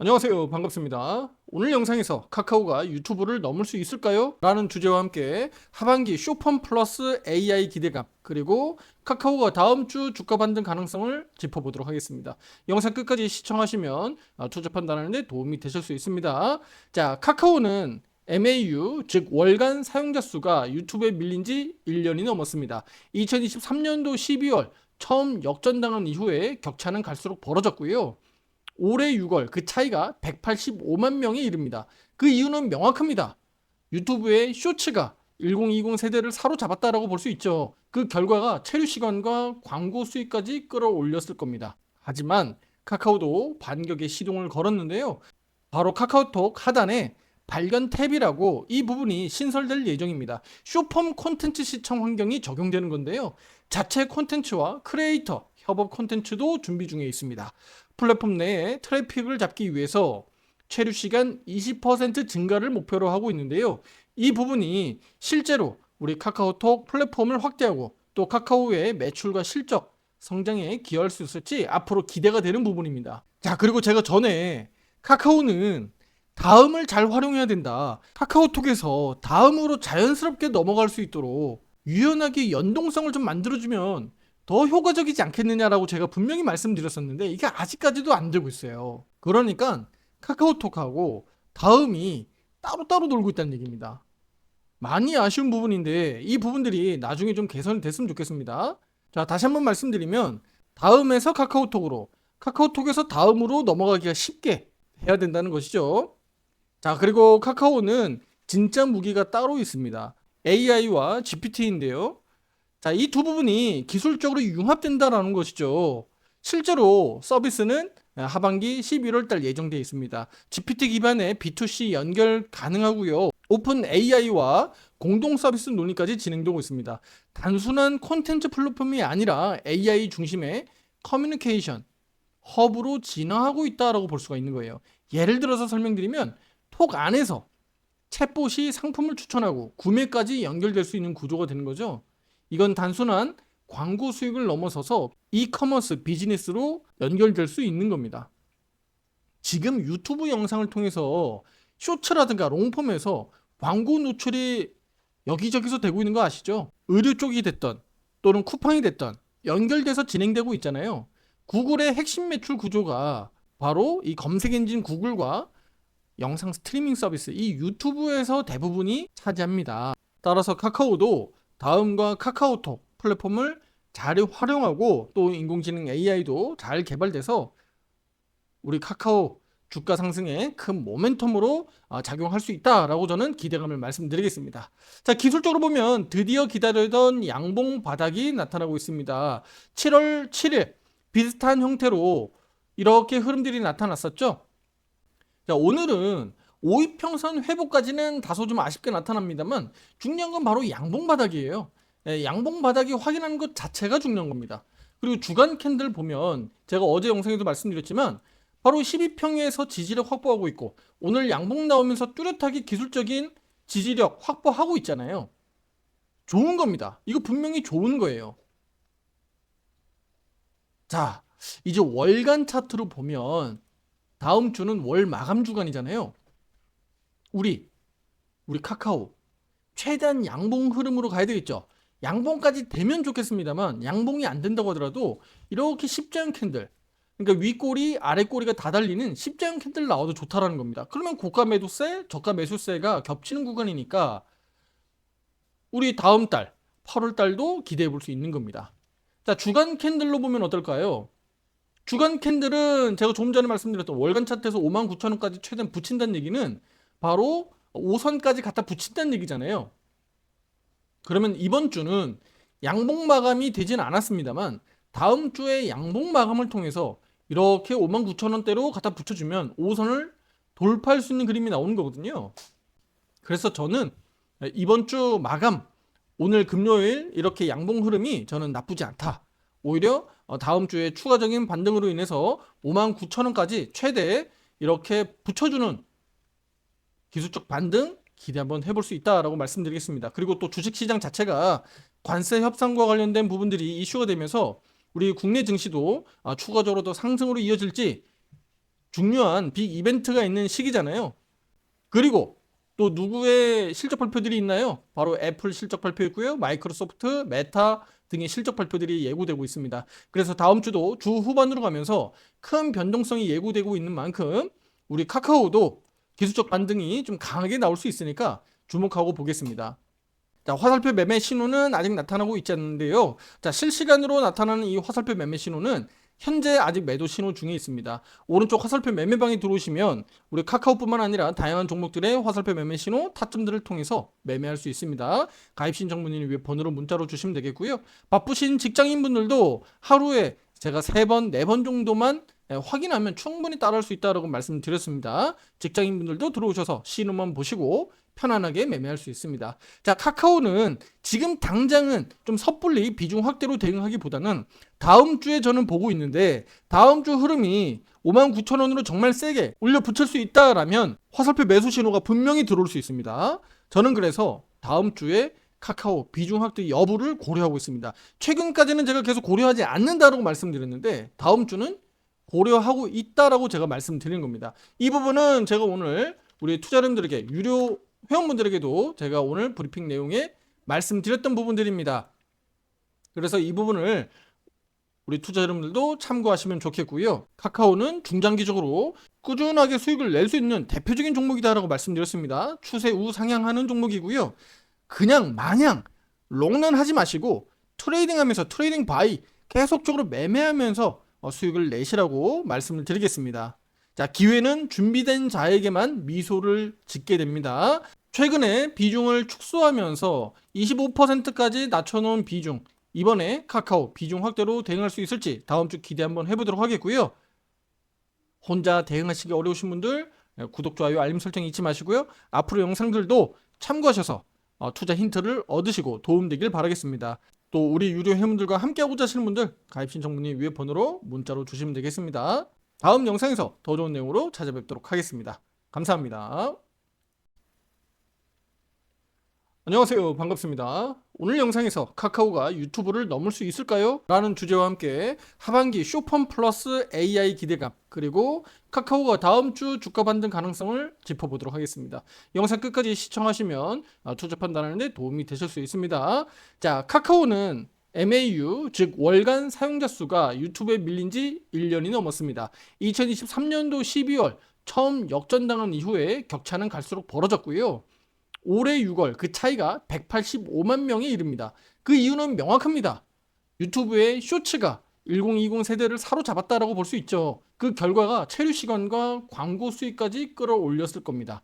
안녕하세요. 반갑습니다. 오늘 영상에서 카카오가 유튜브를 넘을 수 있을까요? 라는 주제와 함께 하반기 쇼폰 플러스 AI 기대감 그리고 카카오가 다음 주 주가 반등 가능성을 짚어보도록 하겠습니다. 영상 끝까지 시청하시면 아, 투자 판단하는 데 도움이 되실 수 있습니다. 자, 카카오는 MAU 즉 월간 사용자 수가 유튜브에 밀린 지 1년이 넘었습니다. 2023년도 12월 처음 역전당한 이후에 격차는 갈수록 벌어졌고요. 올해 6월 그 차이가 185만 명에 이릅니다. 그 이유는 명확합니다. 유튜브의 쇼츠가 1020 세대를 사로잡았다라고 볼 수 있죠. 그 결과가 체류 시간과 광고 수익까지 끌어올렸을 겁니다. 하지만 카카오도 반격의 시동을 걸었는데요. 바로 카카오톡 하단에 발견 탭이라고 이 부분이 신설될 예정입니다. 쇼폼 콘텐츠 시청 환경이 적용되는 건데요. 자체 콘텐츠와 크리에이터 협업 콘텐츠도 준비 중에 있습니다. 플랫폼 내에 트래픽을 잡기 위해서 체류 시간 20% 증가를 목표로 하고 있는데요. 이 부분이 실제로 우리 카카오톡 플랫폼을 확대하고 또 카카오의 매출과 실적 성장에 기여할 수 있을지 앞으로 기대가 되는 부분입니다. 자, 그리고 제가 전에 카카오는 다음을 잘 활용해야 된다. 카카오톡에서 다음으로 자연스럽게 넘어갈 수 있도록 유연하게 연동성을 좀 만들어주면 더 효과적이지 않겠느냐라고 제가 분명히 말씀드렸었는데 이게 아직까지도 안 되고 있어요. 그러니까 카카오톡하고 다음이 따로따로 놀고 있다는 얘기입니다. 많이 아쉬운 부분인데 이 부분들이 나중에 좀 개선이 됐으면 좋겠습니다. 자, 다시 한번 말씀드리면 다음에서 카카오톡으로 카카오톡에서 다음으로 넘어가기가 쉽게 해야 된다는 것이죠. 자, 그리고 카카오는 진짜 무기가 따로 있습니다. AI와 GPT인데요. 자, 이 두 부분이 기술적으로 융합된다라는 것이죠. 실제로 서비스는 하반기 11월 달 예정되어 있습니다. GPT 기반의 B2C 연결 가능하고요. 오픈 AI와 공동 서비스 논의까지 진행되고 있습니다. 단순한 콘텐츠 플랫폼이 아니라 AI 중심의 커뮤니케이션 허브로 진화하고 있다라고 볼 수가 있는 거예요. 예를 들어서 설명드리면 톡 안에서 챗봇이 상품을 추천하고 구매까지 연결될 수 있는 구조가 되는 거죠. 이건 단순한 광고 수익을 넘어서서 이커머스 비즈니스로 연결될 수 있는 겁니다. 지금 유튜브 영상을 통해서 쇼츠라든가 롱폼에서 광고 노출이 여기저기서 되고 있는 거 아시죠? 의류 쪽이 됐던 또는 쿠팡이 됐던 연결돼서 진행되고 있잖아요. 구글의 핵심 매출 구조가 바로 이 검색 엔진 구글과 영상 스트리밍 서비스 이 유튜브에서 대부분이 차지합니다. 따라서 카카오도 다음과 카카오톡 플랫폼을 잘 활용하고 또 인공지능 AI도 잘 개발돼서 우리 카카오 주가 상승에 큰 모멘텀으로 아, 작용할 수 있다라고 저는 기대감을 말씀드리겠습니다. 자, 기술적으로 보면 드디어 기다리던 양봉 바닥이 나타나고 있습니다. 7월 7일 비슷한 형태로 이렇게 흐름들이 나타났었죠. 자, 오늘은 5위평선 회복까지는 다소 좀 아쉽게 나타납니다만 중요한 건 바로 양봉 바닥이에요. 예, 양봉 바닥이 확인하는 것 자체가 중요한 겁니다. 그리고 주간 캔들 보면 제가 어제 영상에도 말씀드렸지만 바로 12평에서 지지력 확보하고 있고 오늘 양봉 나오면서 뚜렷하게 기술적인 지지력 확보하고 있잖아요. 좋은 겁니다. 이거 분명히 좋은 거예요. 자, 이제 월간 차트로 보면 다음 주는 월 마감 주간이잖아요. 우리 우리 카카오 최대한 양봉 흐름으로 가야 되겠죠. 양봉까지 되면 좋겠습니다만 양봉이 안 된다고 하더라도 이렇게 십자형 캔들 그러니까 윗꼬리 아랫꼬리가 다 달리는 십자형 캔들 나와도 좋다라는 겁니다. 그러면 고가 매도세, 저가 매수세가 겹치는 구간이니까 우리 다음 달 8월 달도 기대해 볼 수 있는 겁니다. 자, 주간 캔들로 보면 어떨까요? 주간 캔들은 제가 조금 전에 말씀드렸던 월간 차트에서 5만 9천 원까지 최대한 붙인다는 얘기는 바로 5선까지 갖다 붙인다는 얘기잖아요. 그러면 이번 주는 양봉 마감이 되진 않았습니다만 다음 주에 양봉 마감을 통해서 이렇게 5만 9천 원대로 갖다 붙여주면 5선을 돌파할 수 있는 그림이 나오는 거거든요. 그래서 저는 이번 주 마감 오늘 금요일 이렇게 양봉 흐름이 저는 나쁘지 않다. 오히려 다음 주에 추가적인 반등으로 인해서 5만 9천 원까지 최대 이렇게 붙여주는 기술적 반등 기대 한번 해볼 수 있다라고 말씀드리겠습니다. 그리고 또 주식시장 자체가 관세 협상과 관련된 부분들이 이슈가 되면서 우리 국내 증시도 아, 추가적으로 더 상승으로 이어질지 중요한 빅 이벤트가 있는 시기잖아요. 그리고 또 누구의 실적 발표들이 있나요? 바로 애플 실적 발표 있고요. 마이크로소프트, 메타 등의 실적 발표들이 예고되고 있습니다. 그래서 다음 주도 주 후반으로 가면서 큰 변동성이 예고되고 있는 만큼 우리 카카오도 기술적 반등이 좀 강하게 나올 수 있으니까 주목하고 보겠습니다. 자, 화살표 매매 신호는 아직 나타나고 있지 않는데요. 자, 실시간으로 나타나는 이 화살표 매매 신호는 현재 아직 매도 신호 중에 있습니다. 오른쪽 화살표 매매방에 들어오시면 우리 카카오뿐만 아니라 다양한 종목들의 화살표 매매 신호 타점들을 통해서 매매할 수 있습니다. 가입 신청 문의는 위에 번호로 문자로 주시면 되겠고요. 바쁘신 직장인분들도 하루에 제가 세 번, 네번 정도만 예, 확인하면 충분히 따라할 수 있다라고 말씀드렸습니다. 직장인분들도 들어오셔서 신호만 보시고 편안하게 매매할 수 있습니다. 자, 카카오는 지금 당장은 좀 섣불리 비중 확대로 대응하기보다는 다음 주에 저는 보고 있는데 다음 주 흐름이 59,000원으로 정말 세게 올려 붙일 수 있다라면 화살표 매수 신호가 분명히 들어올 수 있습니다. 저는 그래서 다음 주에 카카오 비중 확대 여부를 고려하고 있습니다. 최근까지는 제가 계속 고려하지 않는다라고 말씀드렸는데 다음 주는 고려하고 있다라고 제가 말씀드린 겁니다. 이 부분은 제가 오늘 우리 투자자님들에게 유료 회원분들에게도 제가 오늘 브리핑 내용에 말씀드렸던 부분들입니다. 그래서 이 부분을 우리 투자 여러분들도 참고하시면 좋겠고요. 카카오는 중장기적으로 꾸준하게 수익을 낼 수 있는 대표적인 종목이다라고 말씀드렸습니다. 추세 우상향하는 종목이고요. 그냥 마냥 롱런 하지 마시고 트레이딩 하면서 트레이딩 바이 계속적으로 매매하면서 어, 수익을 내시라고 말씀을 드리겠습니다. 자, 기회는 준비된 자에게만 미소를 짓게 됩니다. 최근에 비중을 축소하면서 25%까지 낮춰놓은 비중, 이번에 카카오 비중 확대로 대응할 수 있을지 다음 주 기대 한번 해보도록 하겠고요. 혼자 대응하시기 어려우신 분들 예, 구독, 좋아요, 알림 설정 잊지 마시고요. 앞으로 영상들도 참고하셔서 어, 투자 힌트를 얻으시고 도움되길 바라겠습니다. 또 우리 유료 회원들과 함께하고자 하시는 분들 가입 신청 문의 위에 번호로 문자로 주시면 되겠습니다. 다음 영상에서 더 좋은 내용으로 찾아뵙도록 하겠습니다. 감사합니다. 안녕하세요. 반갑습니다. 오늘 영상에서 카카오가 유튜브를 넘을 수 있을까요? 라는 주제와 함께 하반기 쇼폰 플러스 AI 기대감 그리고 카카오가 다음 주 주가 반등 가능성을 짚어보도록 하겠습니다. 영상 끝까지 시청하시면 아, 투자 판단하는데 도움이 되실 수 있습니다. 자, 카카오는 MAU 즉 월간 사용자 수가 유튜브에 밀린 지 1년이 넘었습니다. 2023년도 12월 처음 역전당한 이후에 격차는 갈수록 벌어졌고요. 올해 6월 그 차이가 185만 명에 이릅니다. 그 이유는 명확합니다. 유튜브의 쇼츠가 1020 세대를 사로잡았다라고 볼 수 있죠. 그 결과가 체류 시간과 광고 수익까지 끌어올렸을 겁니다.